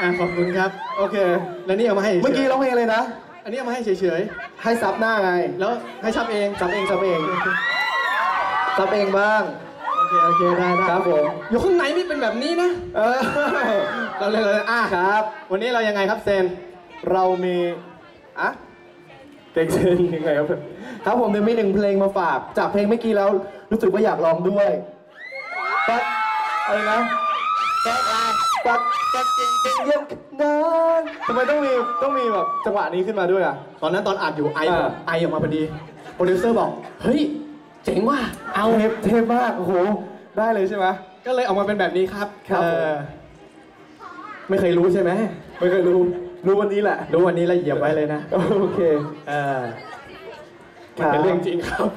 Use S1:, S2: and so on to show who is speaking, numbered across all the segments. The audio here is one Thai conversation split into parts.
S1: อะขอบคุณครับ โอเค แล้วนี่เอามาให้ฉยๆ
S2: เมื่อกี้ร้องเพลงอะไรนะ
S1: อันนี้เอามาให้เฉย
S2: ให้ซับหน้าไง
S1: ๆ แล้วให้ชับเอง
S2: ซับเองซับเองซับเองบ้าง
S1: โอเค โอเค ได้ได้
S2: ครับผม
S1: อยู่ข้างในนี่เป็นแบบนี้นะ
S2: เออ
S1: เราเลยเลยอะ
S2: ครับ
S1: วันนี้เรายังไงครับเซน
S2: เรามีอะเพลงเซนยังไงครับครับผมเดี๋ยวมีหนึ่งเพลงมาฝาก จากเพลงเมื่อกี้แล้วรู้สึกว่าอยากลองด้วยปัดอะไรนะปัด ปัดปัดเก่งเก่งเยี่ยมนั้นทำไมต้องมีต้องมีแบบจังหวะนี้ขึ้นมาด้วยอะ
S1: ตอนนั้นตอนอัดอยู่ไอ
S2: อ่า
S1: ไอออกมาพอดีโปรดิวเซอร์บอก เฮ้ย เจ๋งว่ะเอา
S2: เทปเทปมากโอ้โหได้เลยใช่ไหม
S1: ก็เลยออกมาเป็นแบบนี้ครับ
S2: ครับ
S1: เอ
S2: ผม
S1: อไม่เคยรู้ใช่ไหม
S2: ไม่เคยรู้รู้วันนี้แหละ
S1: รู้วันนี้แล้วเหยียบไว้เลยนะ
S2: โอเค
S1: เออมันเป็นเรื่องจริงครับ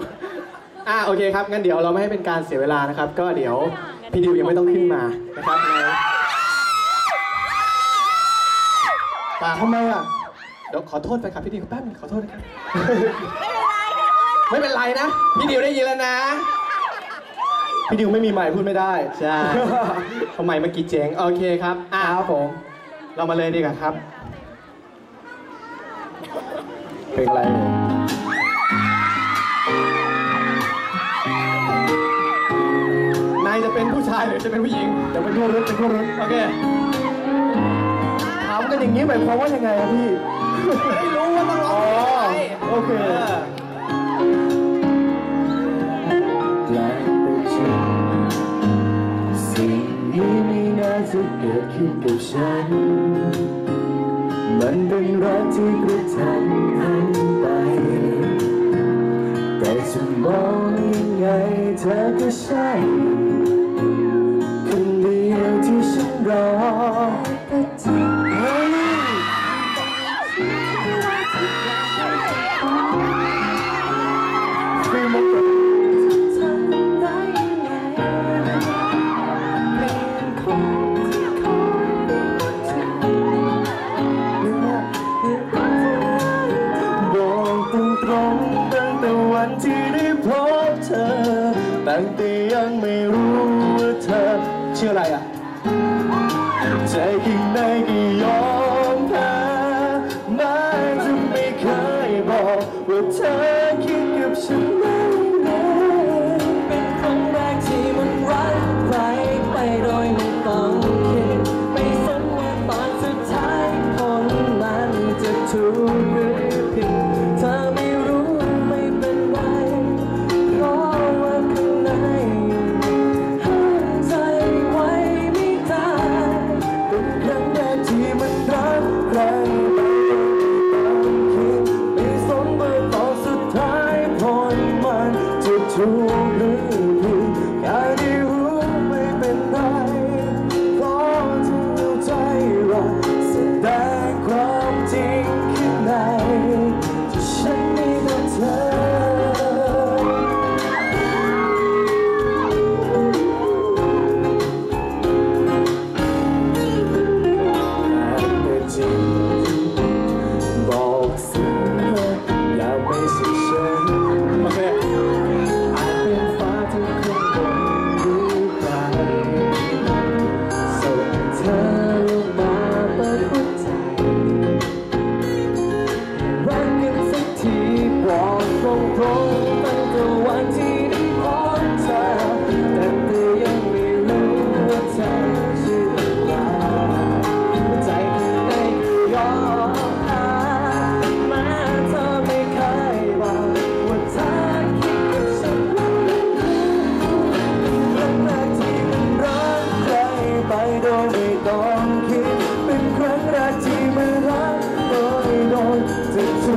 S1: อ่าโอเคครับงั้นเดี๋ยวเราไม่ให้เป็นการเสียเวลานะครับ ก็เดี๋ยวพี่ดิวยังไม่ต้องขึ้นมานะครับ ปาก
S2: ทำไมอะ
S1: เดี๋ยวขอโทษไปครับพี่ดิวแป๊บนึงขอโทษนะครับ ไม่เป็นไรนะ พี่ดิวได้ยินแล้วนะ
S2: พี่ดิวไม่มีไมค์พูดไม่ได้
S1: ใช่ทำไมเมื่อกี้เจ๋งโอเคครับอ่า
S2: ครับผม
S1: เรามาเลยดีกว่าครับ
S2: เพลงอะไรเนี่ย
S1: นายจะเป็นผู้ชายหรือจะเป็นผู้หญิง
S2: เดี๋ยวเป็นคู่รถเป็นคู่รถ
S1: โอเค
S2: ถามกัน อย่างนี้หมายความว่ายังไงอะพี่
S1: ไม่รู้ว่าต้องร้องเพลงอะไร
S2: โอเค
S1: เออ
S2: แปลกแต่จริงสิ่งนี้ไม่น่าจะเกิดขึ้นกับฉัน มันเป็นรักที่กระทันหันไป แต่จะมองยังไงเธอก็ใช่คนเดียวที่ฉันรอ ชื่ออะไรอ่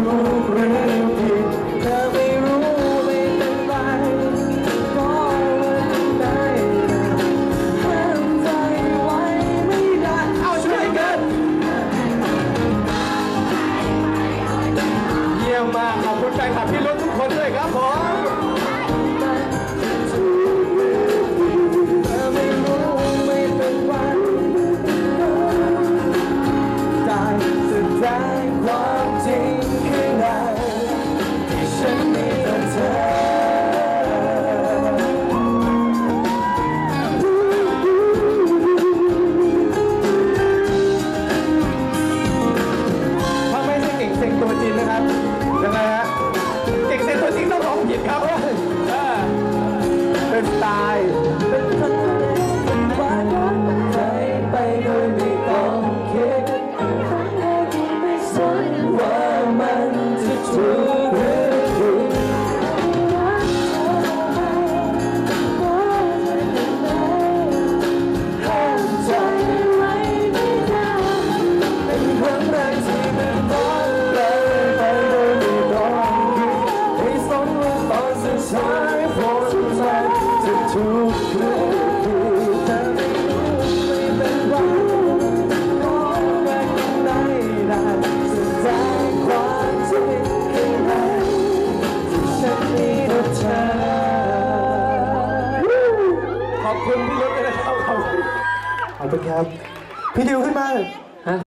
S3: no ครับ พี่ดิวขึ้นมา